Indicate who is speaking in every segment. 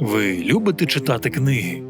Speaker 1: Ви любите читати книги?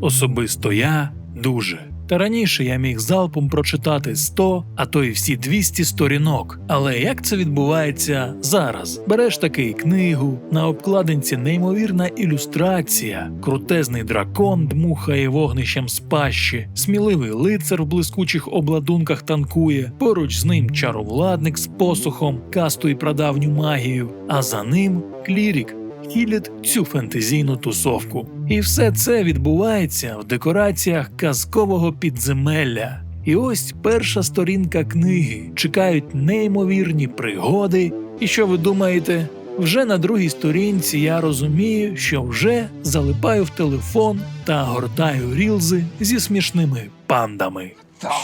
Speaker 1: Особисто я дуже. Та раніше я міг залпом прочитати 100, а то й всі 200 сторінок. Але як це відбувається зараз? Береш таки книгу, на обкладинці неймовірна ілюстрація, крутезний дракон дмухає вогнищем з пащі, сміливий лицар в блискучих обладунках танкує, поруч з ним чаровладник з посухом, кастує прадавню магію, а за ним клірік хілять цю фентезійну тусовку. І все це відбувається в декораціях казкового підземелля. І ось перша сторінка книги. Чекають неймовірні пригоди. І що ви думаєте? Вже на другій сторінці я розумію, що вже залипаю в телефон та гортаю рілзи зі смішними пандами.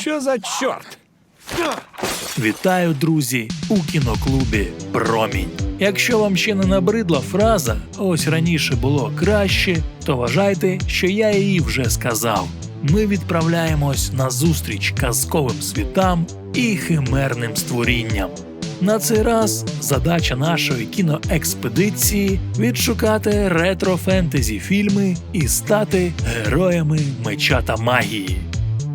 Speaker 2: Що за чорт?
Speaker 1: Вітаю, друзі, у кіноклубі Промінь. Якщо вам ще не набридла фраза ось раніше було краще, то вважайте, що я її вже сказав. Ми відправляємось на зустріч казковим світам і химерним створінням. На цей раз задача нашої кіноекспедиції відшукати ретро-фентезі фільми і стати героями меча та магії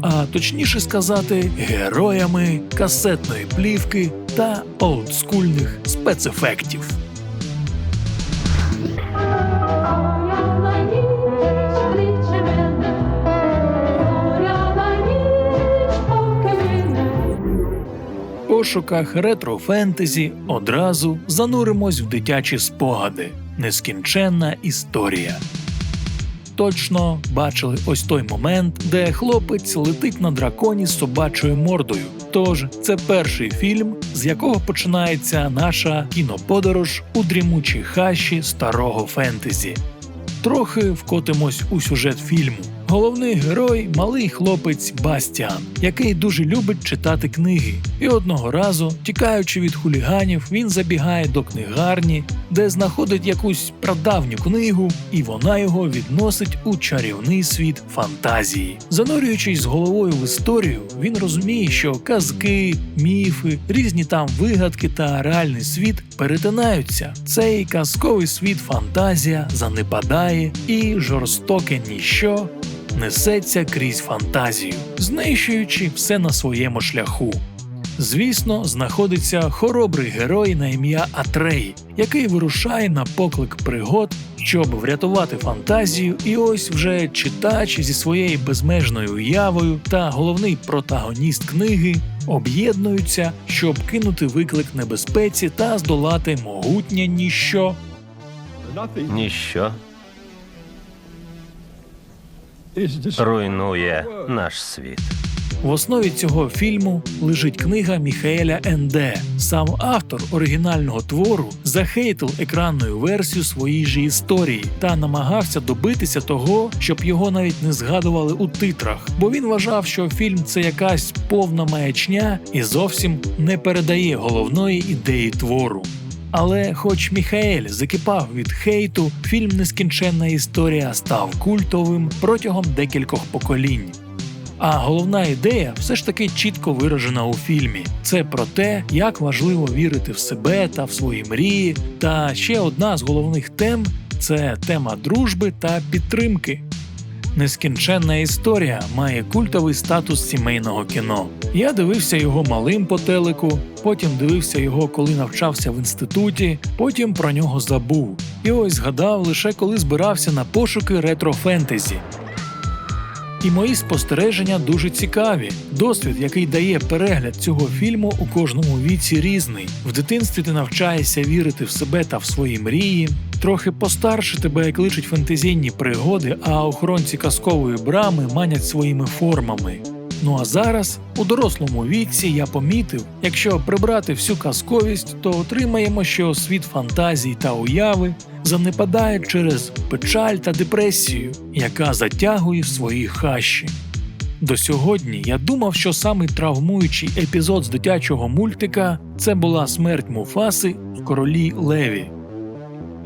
Speaker 1: а точніше сказати, героями касетної плівки та олдскульних спецефектів. В пошуках ретро-фентезі одразу зануримось в дитячі спогади. Нескінченна історія. Точно бачили ось той момент, де хлопець летить на драконі з собачою мордою. Тож це перший фільм, з якого починається наша кіноподорож у дрімучій хащі старого фентезі. Трохи вкотимось у сюжет фільму. Головний герой малий хлопець Бастіан, який дуже любить читати книги. І одного разу, тікаючи від хуліганів, він забігає до книгарні, де знаходить якусь прадавню книгу, і вона його відносить у чарівний світ фантазії. Занурюючись з головою в історію, він розуміє, що казки, міфи, різні там вигадки та реальний світ перетинаються. Цей казковий світ фантазія занепадає, і жорстоке ніщо несеться крізь фантазію, знищуючи все на своєму шляху. Звісно, знаходиться хоробрий герой на ім'я Атрей, який вирушає на поклик пригод, щоб врятувати фантазію, і ось вже читач зі своєю безмежною уявою та головний протагоніст книги об'єднуються, щоб кинути виклик небезпеці та здолати могутнє ніщо.
Speaker 3: Ніщо руйнує наш світ.
Speaker 1: В основі цього фільму лежить книга Міхаеля Енде. Сам автор оригінального твору захейтив екранною версію своїй же історії та намагався добитися того, щоб його навіть не згадували у титрах, бо він вважав, що фільм це якась повна маячня і зовсім не передає головної ідеї твору. Але, хоч Міхаель закипав від хейту, фільм Нескінченна історія став культовим протягом декількох поколінь. А головна ідея все ж таки чітко виражена у фільмі. Це про те, як важливо вірити в себе та в свої мрії. Та ще одна з головних тем це тема дружби та підтримки. Нескінченна історія має культовий статус сімейного кіно. Я дивився його малим по телеку, потім дивився його, коли навчався в інституті, потім про нього забув. І ось згадав лише коли збирався на пошуки ретро-фентезі. І мої спостереження дуже цікаві. Досвід, який дає перегляд цього фільму у кожному віці різний. В дитинстві ти навчаєшся вірити в себе та в свої мрії. Трохи постарше тебе кличуть фентезійні пригоди, а охоронці казкової брами манять своїми формами. Ну а зараз, у дорослому віці, я помітив, якщо прибрати всю казковість, то отримаємо, що світ фантазій та уяви занепадає через печаль та депресію, яка затягує свої хащі. До сьогодні я думав, що самий травмуючий епізод з дитячого мультика це була смерть Муфаси в королі Леві.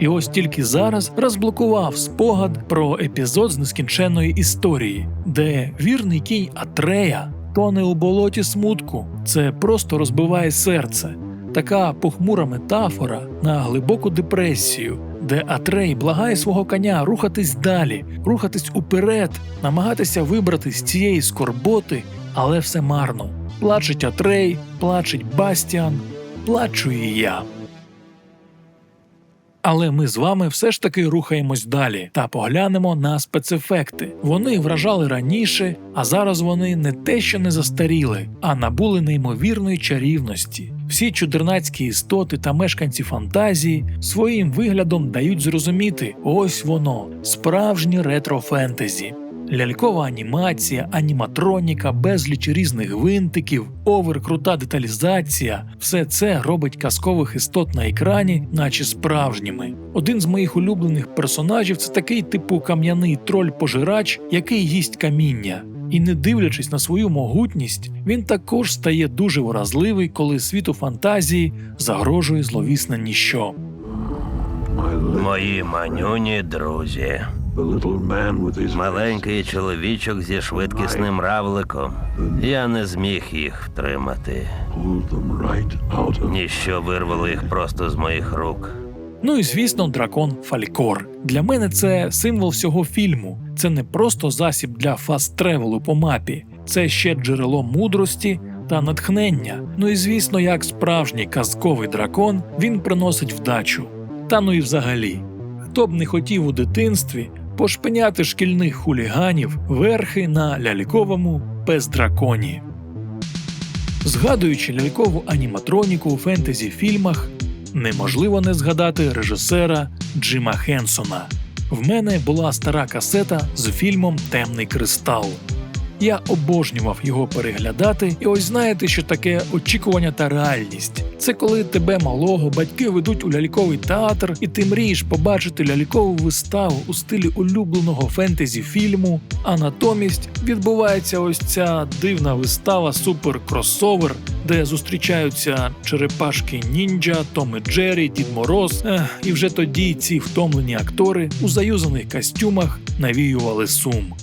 Speaker 1: І ось тільки зараз розблокував спогад про епізод з нескінченної історії, де вірний кінь Атрея тоне у болоті смутку. Це просто розбиває серце. така похмура метафора на глибоку депресію, де Атрей благає свого коня рухатись далі, рухатись уперед, намагатися вибрати з цієї скорботи, але все марно. Плачеть Атрей, плачеть Бастіан, плачу і я. Але ми з вами все ж таки рухаємось далі та поглянемо на спецефекти. Вони вражали раніше, а зараз вони не те, що не застаріли, а набули неймовірної чарівності. Всі чудернацькі істоти та мешканці фантазії своїм виглядом дають зрозуміти ось воно, справжнє ретро-фентезі. Лялькова анімація, аніматроніка, безліч різних гвинтиків, оверкрута деталізація все це робить казкових істот на екрані, наче справжніми. Один з моїх улюблених персонажів це такий типу кам'яний троль-пожирач, який їсть каміння. І не дивлячись на свою могутність, він також стає дуже вразливий, коли світу фантазії загрожує зловісне ніщо.
Speaker 3: Мої манюні друзі. Маленький чоловічок зі швидкісним равликом. Я не зміг їх втримати. Ніщо вирвало їх просто з моїх рук.
Speaker 1: Ну і звісно, дракон Фалькор. Для мене це символ всього фільму. Це не просто засіб для фаст-тревелу по мапі, це ще джерело мудрості та натхнення. Ну і звісно, як справжній казковий дракон, він приносить вдачу. Та ну і взагалі, хто б не хотів у дитинстві пошпиняти шкільних хуліганів верхи на ляльковому пес-драконі. Згадуючи лялькову аніматроніку у фентезі фільмах, неможливо не згадати режисера Джима Хенсона. В мене була стара касета з фільмом Темний кристал. Я обожнював його переглядати, і ось знаєте, що таке очікування та реальність. Це коли тебе малого батьки ведуть у ляльковий театр, і ти мрієш побачити лялькову виставу у стилі улюбленого фентезі фільму. А натомість відбувається ось ця дивна вистава супер-кросовер, де зустрічаються черепашки ніндзя, Том і Джері, Дід Мороз. Ех, і вже тоді ці втомлені актори у заюзаних костюмах навіювали сум.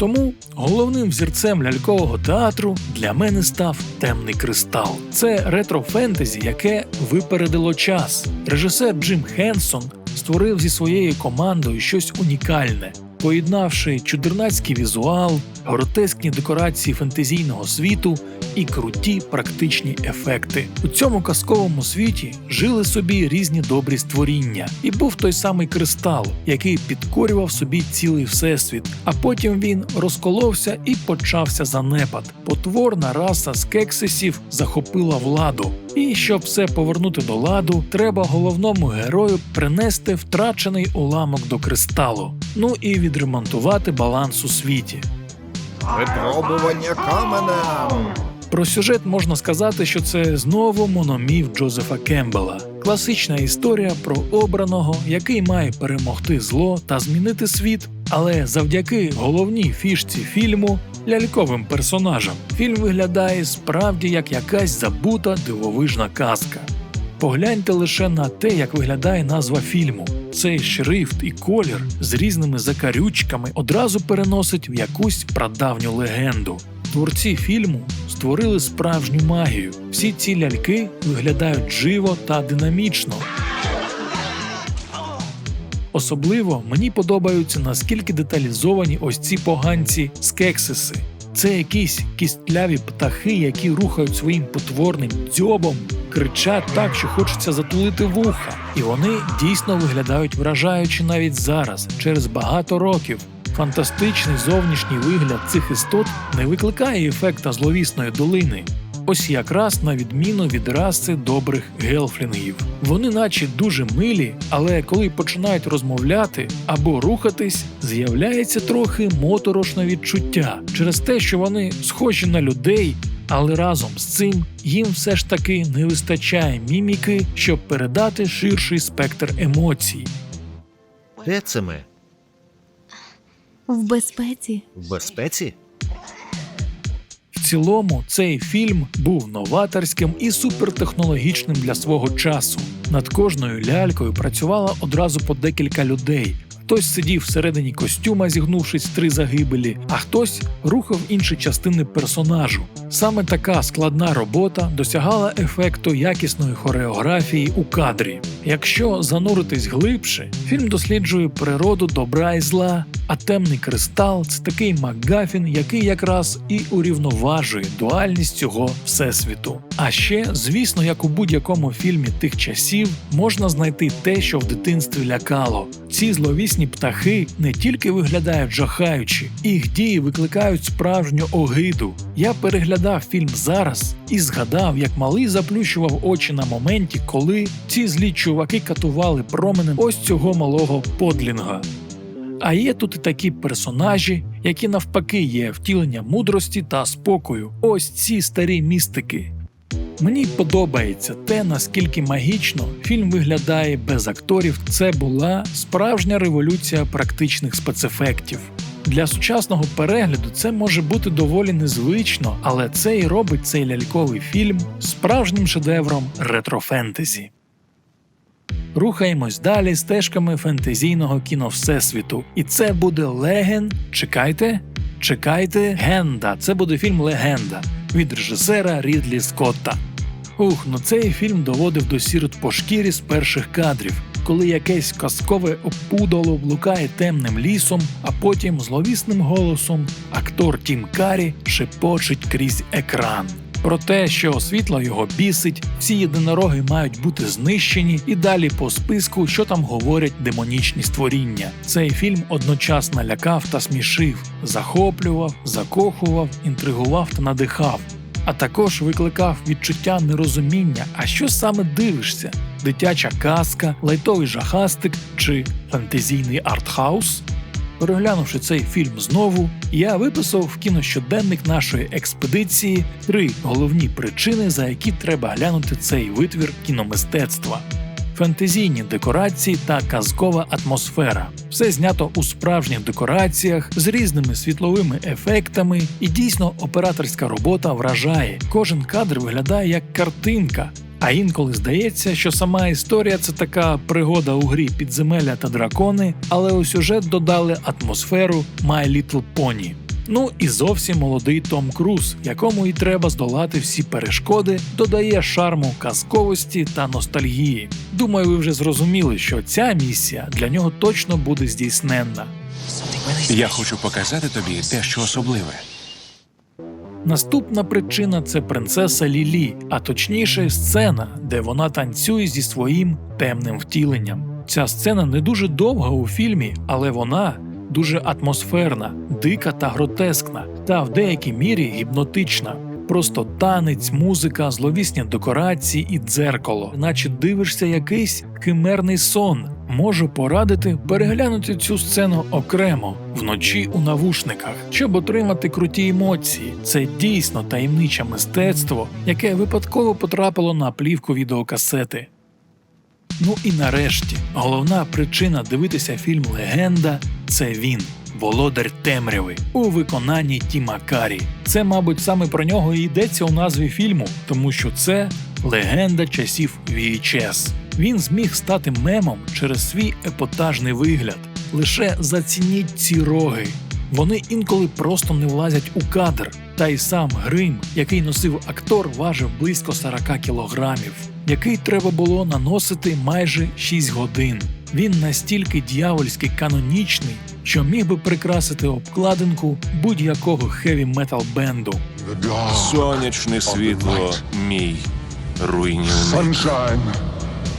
Speaker 1: Тому головним взірцем лялькового театру для мене став темний кристал. Це ретро-фентезі, яке випередило час. Режисер Джим Хенсон створив зі своєю командою щось унікальне, поєднавши чудернацький візуал, гротескні декорації фентезійного світу і круті практичні ефекти. У цьому казковому світі жили собі різні добрі створіння, і був той самий кристал, який підкорював собі цілий всесвіт. А потім він розколовся і почався занепад. Потворна раса з кексисів захопила владу. І щоб все повернути до ладу, треба головному герою принести втрачений уламок до кристалу. Ну і відремонтувати баланс у світі.
Speaker 2: Випробування каменем.
Speaker 1: Про сюжет можна сказати, що це знову мономіф Джозефа Кембела. Класична історія про обраного, який має перемогти зло та змінити світ. Але завдяки головній фішці фільму ляльковим персонажам фільм виглядає справді як якась забута дивовижна казка. Погляньте лише на те, як виглядає назва фільму. Цей шрифт і колір з різними закарючками одразу переносить в якусь прадавню легенду. Творці фільму створили справжню магію. Всі ці ляльки виглядають живо та динамічно. Особливо мені подобаються наскільки деталізовані ось ці поганці скексиси. Це якісь кістляві птахи, які рухають своїм потворним дзьобом, кричать так, що хочеться затулити вуха. І вони дійсно виглядають вражаючи навіть зараз, через багато років. Фантастичний зовнішній вигляд цих істот не викликає ефекта зловісної долини. Ось якраз на відміну від раси добрих гелфлінгів. Вони наче дуже милі, але коли починають розмовляти або рухатись, з'являється трохи моторошне відчуття через те, що вони схожі на людей, але разом з цим їм все ж таки не вистачає міміки, щоб передати ширший спектр емоцій.
Speaker 4: Де це ми?
Speaker 5: В безпеці.
Speaker 4: В безпеці?
Speaker 1: Цілому цей фільм був новаторським і супертехнологічним для свого часу. Над кожною лялькою працювало одразу по декілька людей. Хтось сидів всередині костюма, зігнувшись три загибелі, а хтось рухав інші частини персонажу. Саме така складна робота досягала ефекту якісної хореографії у кадрі. Якщо зануритись глибше, фільм досліджує природу добра і зла, а темний кристал це такий Макгафін, який якраз і урівноважує дуальність цього всесвіту. А ще, звісно, як у будь-якому фільмі тих часів, можна знайти те, що в дитинстві лякало. Ці зловісні птахи не тільки виглядають жахаючи, їх дії викликають справжню огиду. Я переглядав фільм зараз і згадав, як малий заплющував очі на моменті, коли ці злі чуваки катували променем ось цього малого подлінга. А є тут і такі персонажі, які навпаки є втілення мудрості та спокою. Ось ці старі містики. Мені подобається те, наскільки магічно фільм виглядає без акторів. Це була справжня революція практичних спецефектів. Для сучасного перегляду це може бути доволі незвично, але це і робить цей ляльковий фільм справжнім шедевром ретро-фентезі. Рухаємось далі стежками фентезійного кіно Всесвіту. І це буде Леген. Чекайте, чекайте, Генда. Це буде фільм Легенда від режисера Рідлі Скотта. Ух, ну цей фільм доводив до сірот по шкірі з перших кадрів, коли якесь казкове опудало блукає темним лісом, а потім зловісним голосом актор Тім Карі шепочить крізь екран. Про те, що світло його бісить, всі єдинороги мають бути знищені, і далі по списку, що там говорять демонічні створіння. Цей фільм одночасно лякав та смішив, захоплював, закохував, інтригував та надихав. А також викликав відчуття нерозуміння, а що саме дивишся: дитяча казка, лайтовий жахастик чи фантазійний артхаус? Переглянувши цей фільм знову, я виписав в кінощоденник нашої експедиції три головні причини, за які треба глянути цей витвір кіномистецтва. Фентезійні декорації та казкова атмосфера. Все знято у справжніх декораціях з різними світловими ефектами, і дійсно операторська робота вражає. Кожен кадр виглядає як картинка. А інколи здається, що сама історія це така пригода у грі підземелля та дракони, але у сюжет додали атмосферу My Little Pony. Ну і зовсім молодий Том Круз, якому і треба здолати всі перешкоди, додає шарму казковості та ностальгії. Думаю, ви вже зрозуміли, що ця місія для нього точно буде здійсненна.
Speaker 6: Я хочу показати тобі дещо особливе.
Speaker 1: Наступна причина це принцеса Лілі, а точніше сцена, де вона танцює зі своїм темним втіленням. Ця сцена не дуже довга у фільмі, але вона дуже атмосферна, дика та гротескна, та в деякій мірі гіпнотична. Просто танець, музика, зловісні декорації і дзеркало, наче дивишся якийсь химерний сон. Можу порадити переглянути цю сцену окремо вночі у навушниках, щоб отримати круті емоції. Це дійсно таємниче мистецтво, яке випадково потрапило на плівку відеокасети. Ну і нарешті, головна причина дивитися фільм Легенда це він, володар темряви, у виконанні Тіма Карі. Це, мабуть, саме про нього і йдеться у назві фільму, тому що це легенда часів VHS. Він зміг стати мемом через свій епатажний вигляд. Лише зацініть ці роги. Вони інколи просто не влазять у кадр. Та й сам грим, який носив актор, важив близько 40 кілограмів, який треба було наносити майже 6 годин. Він настільки дьявольськи канонічний, що міг би прикрасити обкладинку будь-якого хеві метал бенду.
Speaker 6: Сонячне світло мій руйнівник.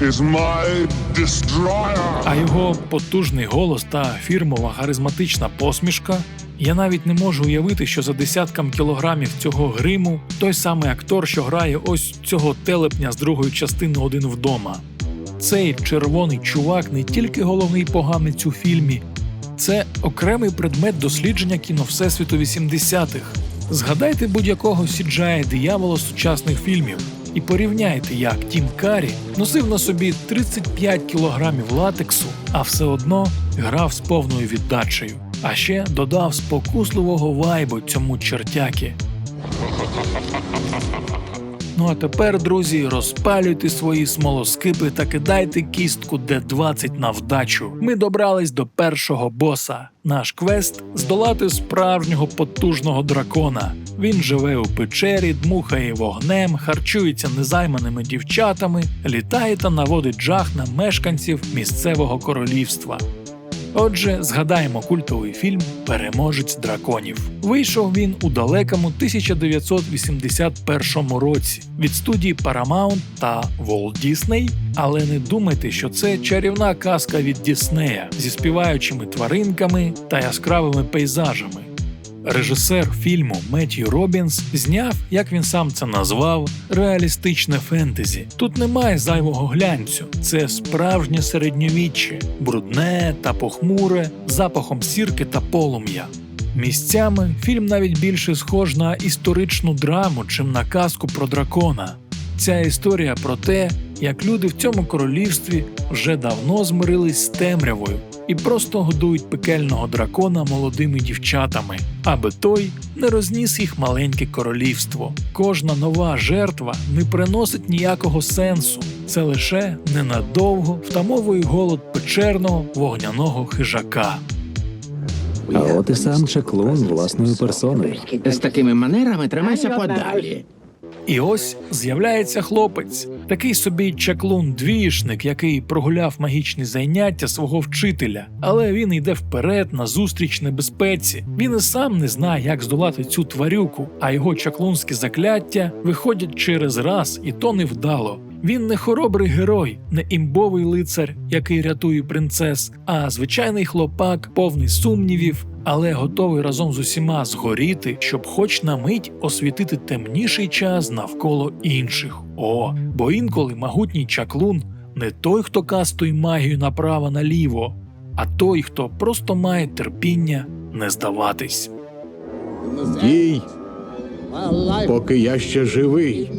Speaker 7: Is my destroyer.
Speaker 1: А його потужний голос та фірмова харизматична посмішка. Я навіть не можу уявити, що за десяткам кілограмів цього гриму той самий актор, що грає ось цього телепня з другої частини один вдома. Цей червоний чувак не тільки головний поганець у фільмі, це окремий предмет дослідження кіно Всесвіту 80-х. Згадайте будь-якого сіджає диявола сучасних фільмів і порівняйте, як Тім Карі носив на собі 35 кілограмів латексу, а все одно грав з повною віддачею. А ще додав спокусливого вайбу цьому чертяки. Ну а тепер, друзі, розпалюйте свої смолоскипи та кидайте кістку Д20 на вдачу. Ми добрались до першого боса. Наш квест здолати справжнього потужного дракона. Він живе у печері, дмухає вогнем, харчується незайманими дівчатами, літає та наводить жах на мешканців місцевого королівства. Отже, згадаємо культовий фільм Переможець драконів. Вийшов він у далекому 1981 році від студії Paramount та Walt Disney, але не думайте, що це чарівна казка від Діснея зі співаючими тваринками та яскравими пейзажами. Режисер фільму Меттью Робінс зняв, як він сам це назвав, реалістичне фентезі. Тут немає зайвого глянцю, це справжнє середньовіччя, брудне та похмуре, запахом сірки та полум'я. Місцями фільм навіть більше схож на історичну драму, чим на казку про дракона. Ця історія про те, як люди в цьому королівстві вже давно змирились з темрявою і просто годують пекельного дракона молодими дівчатами, аби той не розніс їх маленьке королівство. Кожна нова жертва не приносить ніякого сенсу, це лише ненадовго втамовує голод печерного вогняного хижака.
Speaker 8: А от і сам чаклун власною персоною.
Speaker 9: З такими манерами тримайся подалі.
Speaker 1: І ось з'являється хлопець, такий собі чаклун-двішник, який прогуляв магічні заняття свого вчителя, але він йде вперед на зустріч небезпеці. Він і сам не знає, як здолати цю тварюку, а його чаклунські закляття виходять через раз, і то невдало. Він не хоробрий герой, не імбовий лицар, який рятує принцес, а звичайний хлопак, повний сумнівів, але готовий разом з усіма згоріти, щоб хоч на мить освітити темніший час навколо інших. О, бо інколи могутній чаклун не той, хто кастує магію направо наліво, а той, хто просто має терпіння не здаватись.
Speaker 10: Дій, поки я ще живий.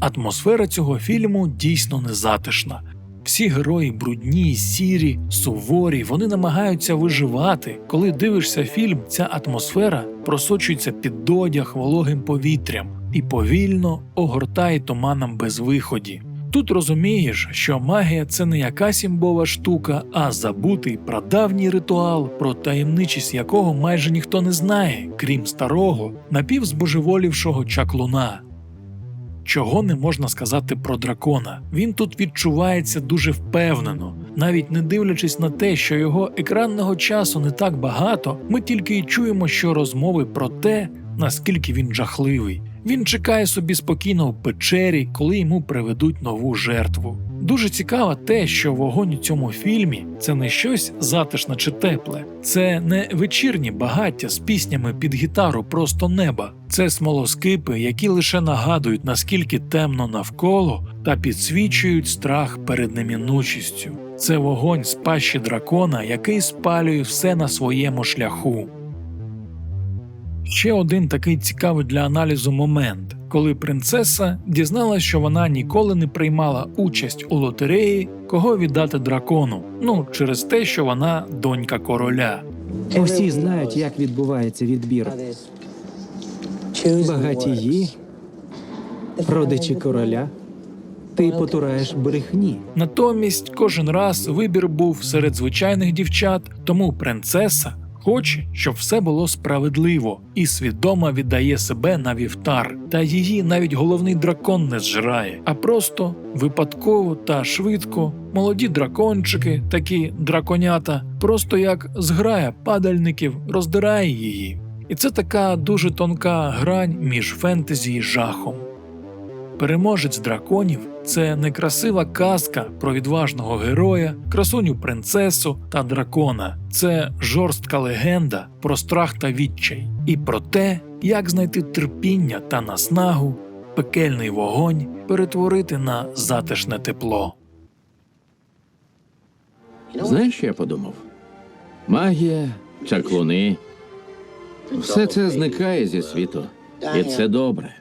Speaker 1: Атмосфера цього фільму дійсно незатишна. Всі герої брудні, сірі, суворі, вони намагаються виживати. Коли дивишся фільм, ця атмосфера просочується під одяг вологим повітрям і повільно огортає туманом без виході. Тут розумієш, що магія це не якась імбова штука, а забутий прадавній ритуал, про таємничість якого майже ніхто не знає, крім старого, напівзбожеволівшого чаклуна. Чого не можна сказати про дракона? Він тут відчувається дуже впевнено, навіть не дивлячись на те, що його екранного часу не так багато, ми тільки й чуємо, що розмови про те, наскільки він жахливий. Він чекає собі спокійно в печері, коли йому приведуть нову жертву. Дуже цікаво те, що вогонь у цьому фільмі це не щось затишне чи тепле, це не вечірні багаття з піснями під гітару просто неба. Це смолоскипи, які лише нагадують, наскільки темно навколо та підсвічують страх перед немінучістю. Це вогонь з пащі дракона, який спалює все на своєму шляху. Ще один такий цікавий для аналізу момент, коли принцеса дізналась, що вона ніколи не приймала участь у лотереї, кого віддати дракону. Ну через те, що вона донька короля.
Speaker 8: Усі знають, як відбувається відбір. Багатії, родичі короля. Ти потураєш брехні.
Speaker 1: Натомість кожен раз вибір був серед звичайних дівчат, тому принцеса хоче, щоб все було справедливо і свідомо віддає себе на вівтар. Та її навіть головний дракон не зжирає, а просто випадково та швидко молоді дракончики, такі драконята, просто як зграя падальників, роздирає її. І це така дуже тонка грань між фентезі і жахом. Переможець драконів це некрасива казка про відважного героя, красуню принцесу та дракона. Це жорстка легенда про страх та відчай, і про те, як знайти терпіння та наснагу, пекельний вогонь перетворити на затишне тепло.
Speaker 9: Знаєш, що я подумав? Магія, чаклуни. Все це зникає зі світу. І це добре.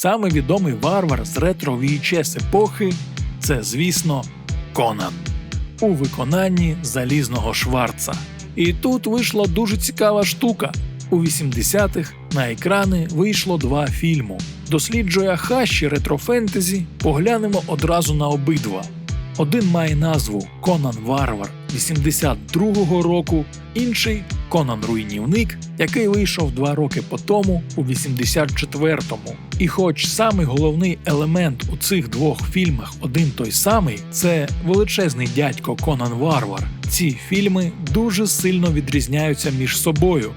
Speaker 1: Саме відомий варвар з ретро VHS епохи це, звісно, Конан у виконанні залізного Шварца. І тут вийшла дуже цікава штука. У 80-х на екрани вийшло два фільму. Досліджує хащі ретрофентезі, поглянемо одразу на обидва. Один має назву Конан Варвар 82-го року, інший Конан Руйнівник, який вийшов два роки по тому у 84-му. І хоч самий головний елемент у цих двох фільмах один той самий, це величезний дядько Конан Варвар. Ці фільми дуже сильно відрізняються між собою.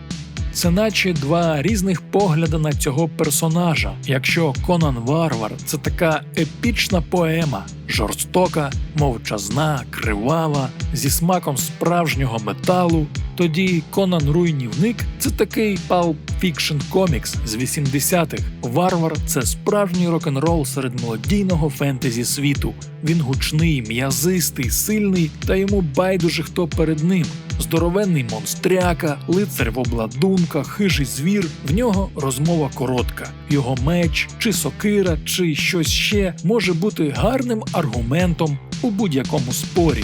Speaker 1: Це наче два різних погляди на цього персонажа. Якщо Конан Варвар це така епічна поема, жорстока, мовчазна, кривава, зі смаком справжнього металу, тоді Конан Руйнівник це такий Pulp Fiction комікс з 80-х. Варвар це справжній рок-н-рол серед мелодійного фентезі світу. Він гучний, м'язистий, сильний, та йому байдуже хто перед ним. Здоровенний монстряка, лицар в обладунках, хижий звір. В нього розмова коротка. Його меч, чи сокира, чи щось ще може бути гарним аргументом у будь-якому спорі.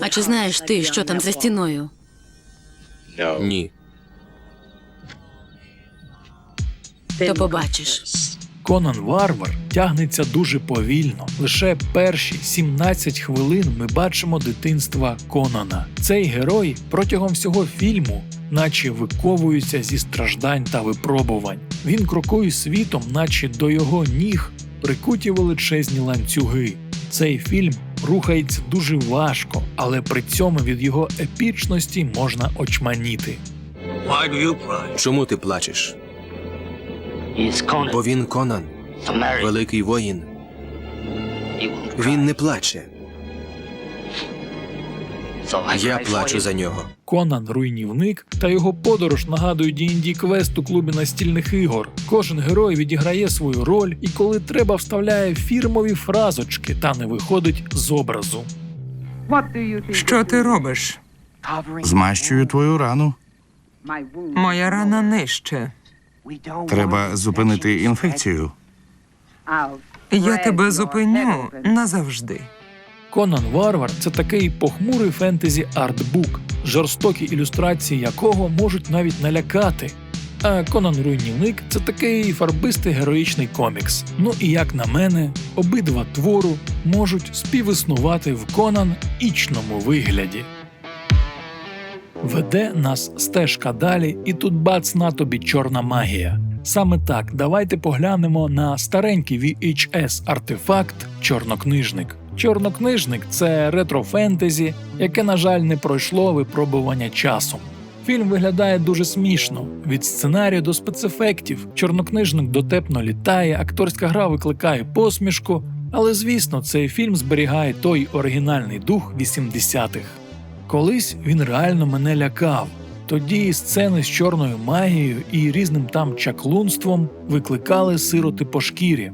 Speaker 5: А чи знаєш ти, що там за стіною?
Speaker 2: Ні.
Speaker 5: То побачиш.
Speaker 1: Конан Варвар тягнеться дуже повільно. Лише перші 17 хвилин ми бачимо дитинства Конана. Цей герой протягом всього фільму, наче виковується зі страждань та випробувань. Він крокує світом, наче до його ніг прикуті величезні ланцюги. Цей фільм рухається дуже важко, але при цьому від його епічності можна очманіти.
Speaker 2: Чому ти плачеш? Бо він Конан, великий воїн. Він не плаче. Я плачу за нього.
Speaker 1: Конан Руйнівник та його подорож нагадують D&D квест у клубі настільних ігор. Кожен герой відіграє свою роль і коли треба вставляє фірмові фразочки та не виходить з образу.
Speaker 11: Що ти робиш?
Speaker 10: Змащую твою рану.
Speaker 11: Моя рана нижче.
Speaker 10: Треба зупинити інфекцію.
Speaker 11: Я тебе зупиню назавжди.
Speaker 1: Конан Варвар це такий похмурий фентезі артбук, жорстокі ілюстрації якого можуть навіть налякати. А Конан Руйнівник це такий фарбистий героїчний комікс. Ну і як на мене, обидва твору можуть співіснувати в Конан ічному вигляді. Веде нас стежка далі, і тут бац на тобі чорна магія. Саме так, давайте поглянемо на старенький VHS артефакт Чорнокнижник. Чорнокнижник це ретро-фентезі, яке, на жаль, не пройшло випробування часом. Фільм виглядає дуже смішно. Від сценарію до спецефектів. Чорнокнижник дотепно літає, акторська гра викликає посмішку. Але звісно, цей фільм зберігає той оригінальний дух 80-х. Колись він реально мене лякав. Тоді сцени з чорною магією і різним там чаклунством викликали сироти по шкірі.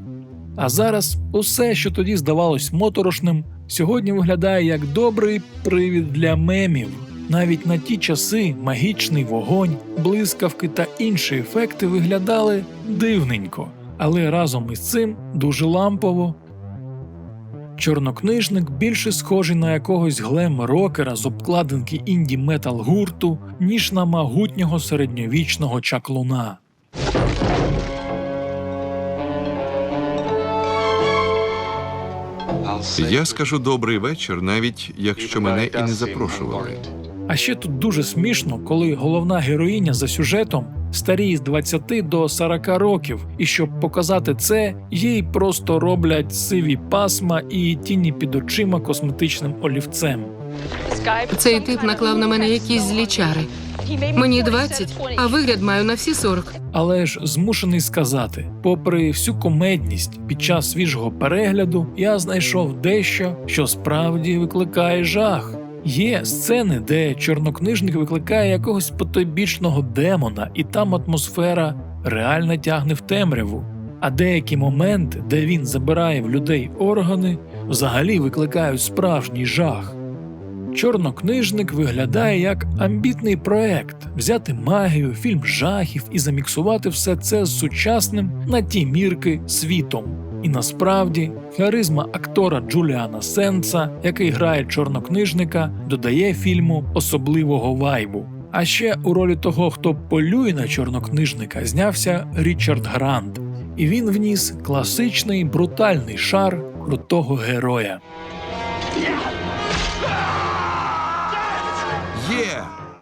Speaker 1: А зараз усе, що тоді здавалось моторошним, сьогодні виглядає як добрий привід для мемів. Навіть на ті часи магічний вогонь, блискавки та інші ефекти виглядали дивненько, але разом із цим дуже лампово. Чорнокнижник більше схожий на якогось глем-рокера з обкладинки інді-метал гурту, ніж на могутнього середньовічного чаклуна.
Speaker 7: Я скажу добрий вечір, навіть якщо мене і не запрошували.
Speaker 1: А ще тут дуже смішно, коли головна героїня за сюжетом старіє з 20 до 40 років, і щоб показати це, їй просто роблять сиві пасма і тіні під очима косметичним олівцем.
Speaker 5: Цей тип наклав на мене якісь злі чари. Мені 20, а вигляд маю на всі 40.
Speaker 1: Але ж змушений сказати, попри всю комедність під час свіжого перегляду, я знайшов дещо, що справді викликає жах. Є сцени, де чорнокнижник викликає якогось потойбічного демона, і там атмосфера реально тягне в темряву. А деякі моменти, де він забирає в людей органи, взагалі викликають справжній жах. Чорнокнижник виглядає як амбітний проект взяти магію, фільм жахів і заміксувати все це з сучасним на ті мірки світом. І насправді харизма актора Джуліана Сенса, який грає чорнокнижника, додає фільму особливого вайбу. А ще у ролі того, хто полює на чорнокнижника, знявся Річард Грант, і він вніс класичний брутальний шар крутого героя.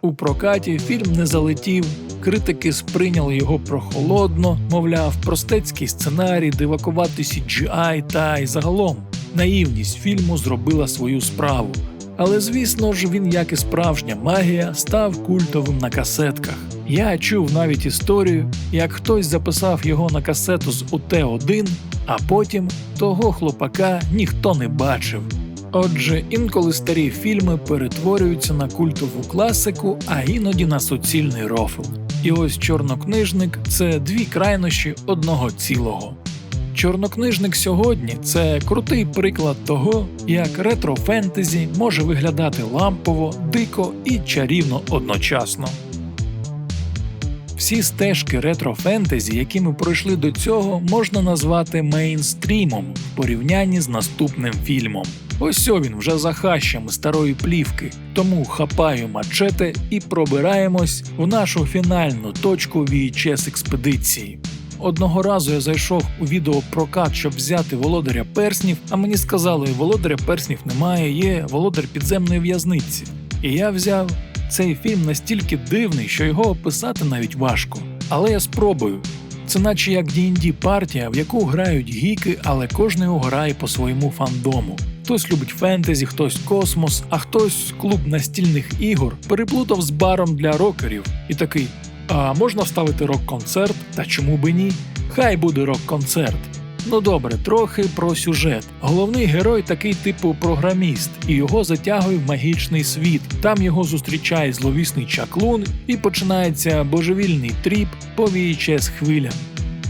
Speaker 1: У прокаті фільм не залетів. Критики сприйняли його прохолодно, мовляв, простецький сценарій, дивакуватий CGI та й загалом наївність фільму зробила свою справу. Але звісно ж, він, як і справжня магія, став культовим на касетках. Я чув навіть історію, як хтось записав його на касету з УТ-1, а потім того хлопака ніхто не бачив. Отже, інколи старі фільми перетворюються на культову класику, а іноді на суцільний рофл. І ось чорнокнижник це дві крайнощі одного цілого. Чорнокнижник сьогодні це крутий приклад того, як ретро-фентезі може виглядати лампово, дико і чарівно одночасно. Всі стежки ретро-фентезі, які ми пройшли до цього, можна назвати мейнстрімом в порівнянні з наступним фільмом. Ось він вже за хащами старої плівки. Тому хапаю мачете і пробираємось в нашу фінальну точку VHS експедиції. Одного разу я зайшов у відеопрокат, щоб взяти володаря перснів, а мені сказали, володаря перснів немає, є володар підземної в'язниці. І я взяв цей фільм настільки дивний, що його описати навіть важко. Але я спробую. Це наче як D&D партія, в яку грають гіки, але його грає по своєму фандому. Хтось любить фентезі, хтось космос, а хтось клуб настільних ігор переплутав з баром для рокерів і такий: а можна вставити рок-концерт? Та чому би ні? Хай буде рок-концерт. Ну добре, трохи про сюжет. Головний герой такий типу програміст, і його затягує в магічний світ. Там його зустрічає зловісний чаклун, і починається божевільний тріп по VHS хвилям.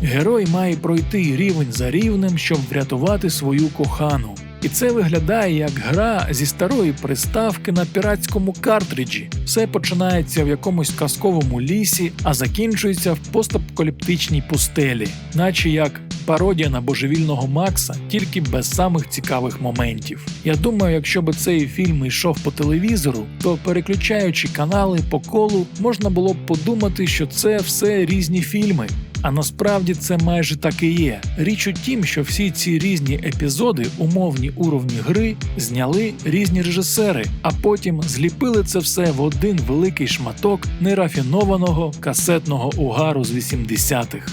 Speaker 1: Герой має пройти рівень за рівнем, щоб врятувати свою кохану. І це виглядає як гра зі старої приставки на піратському картриджі. Все починається в якомусь казковому лісі, а закінчується в постапокаліптичній пустелі, наче як пародія на божевільного Макса, тільки без самих цікавих моментів. Я думаю, якщо б цей фільм йшов по телевізору, то переключаючи канали по колу, можна було б подумати, що це все різні фільми. А насправді це майже так і є. Річ у тім, що всі ці різні епізоди, умовні уровні гри, зняли різні режисери, а потім зліпили це все в один великий шматок нерафінованого касетного угару з 80-х.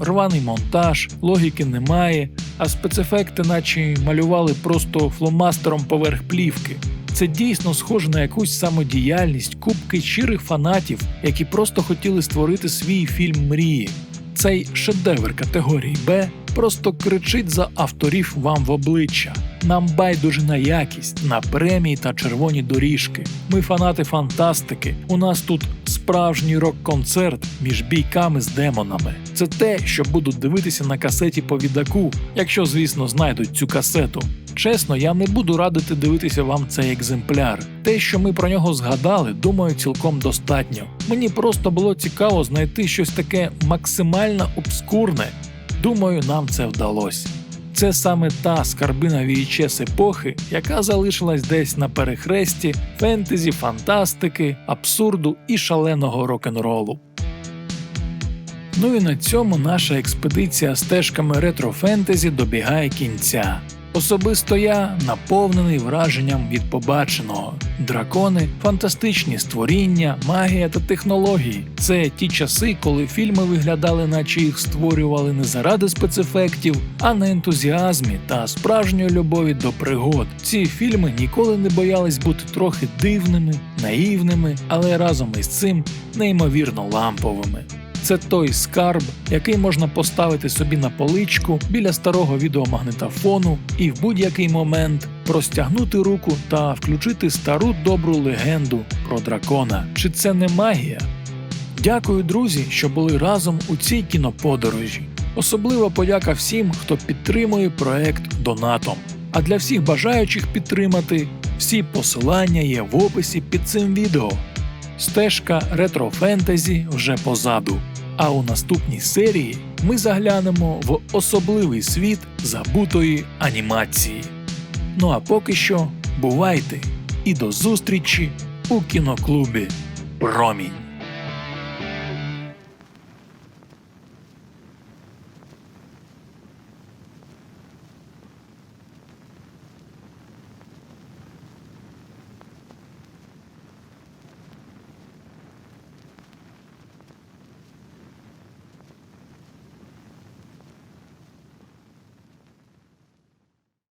Speaker 1: Рваний монтаж, логіки немає, а спецефекти, наче малювали просто фломастером поверх плівки. Це дійсно схоже на якусь самодіяльність кубки щирих фанатів, які просто хотіли створити свій фільм мрії. Цей шедевр категорії Б просто кричить за авторів вам в обличчя. Нам байдуже на якість, на премії та червоні доріжки. Ми фанати фантастики. У нас тут справжній рок-концерт між бійками з демонами. Це те, що будуть дивитися на касеті по відаку, якщо, звісно, знайдуть цю касету. Чесно, я не буду радити дивитися вам цей екземпляр. Те, що ми про нього згадали, думаю, цілком достатньо. Мені просто було цікаво знайти щось таке максимально обскурне. Думаю, нам це вдалося. Це саме та скарбина VHS епохи, яка залишилась десь на перехресті фентезі, фантастики, абсурду і шаленого рок-н-ролу. Ну і на цьому наша експедиція стежками ретро-фентезі добігає кінця. Особисто я наповнений враженням від побаченого. Дракони, фантастичні створіння, магія та технології. Це ті часи, коли фільми виглядали, наче їх створювали не заради спецефектів, а на ентузіазмі та справжньої любові до пригод. Ці фільми ніколи не боялись бути трохи дивними, наївними, але разом із цим неймовірно ламповими. Це той скарб, який можна поставити собі на поличку біля старого відеомагнитофону і в будь-який момент простягнути руку та включити стару добру легенду про дракона. Чи це не магія? Дякую, друзі, що були разом у цій кіноподорожі. Особлива подяка всім, хто підтримує проект донатом. А для всіх бажаючих підтримати всі посилання є в описі під цим відео. Стежка ретро фентезі вже позаду. А у наступній серії ми заглянемо в особливий світ забутої анімації. Ну а поки що бувайте і до зустрічі у кіноклубі. Промінь.